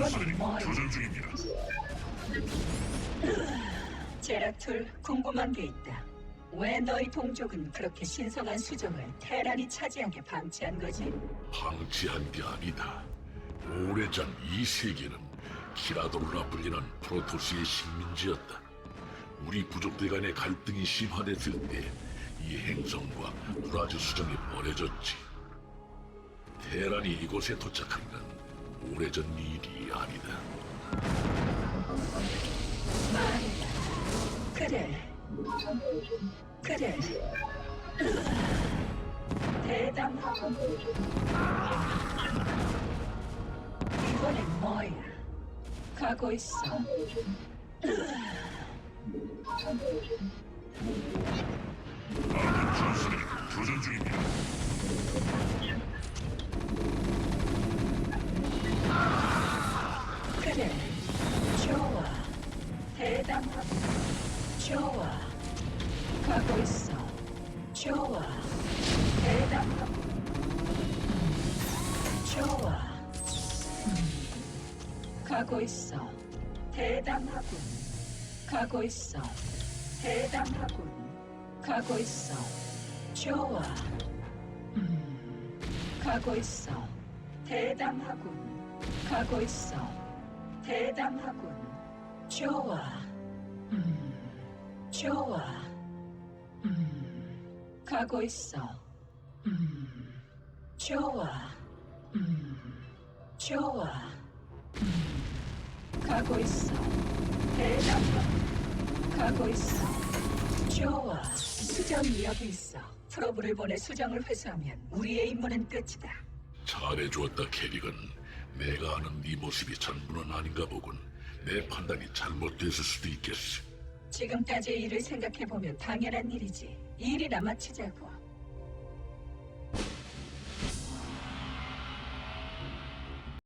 이거는 뭐 제라툴 궁금한 게 있다. 왜 너희 동족은 그렇게 신성한 수정을 테란이 차지하게 방치한 거지? 방치한 게 아니다. 오래전 이 세계는 키라돌라 불리는 프로토스의 식민지였다. 우리 부족들 간의 갈등이 심화됐을 때 이 행성과 브라즈 수정이 버려졌지. 테란이 이곳에 도착한 건 오래전 일이 아니다. 말이야. 그래. 그래. 대담하고. 이번엔 뭐야? 가고 있어. 그래. 좋아. 대담하고. 좋아. 가고 있어. 좋아. 대담하고. 좋아. 음. 가고 있어. 대담하군. 가고 있어. 대담하군. 가고 있어. 좋아. 음. 가고 있어. 대담하군. 가고 있어. 대담하군. 좋아. 음. 좋아. 음. 가고 있어. 음. 좋아. 음. 좋아. 음. 가고 있어. 대담하군. 가고 있어. 좋아. 수정이 여기 있어. 프로브를 보내 수정을 회수하면 우리의 임무는 끝이다. 잘해주었다, 캐릭은. 내가 아는 네 모습이 전부는 아닌가 보군. 내 판단이 잘못됐을 수도 있겠어. 지금까지의 일을 생각해보면 당연한 일이지. 일이나 마치자고.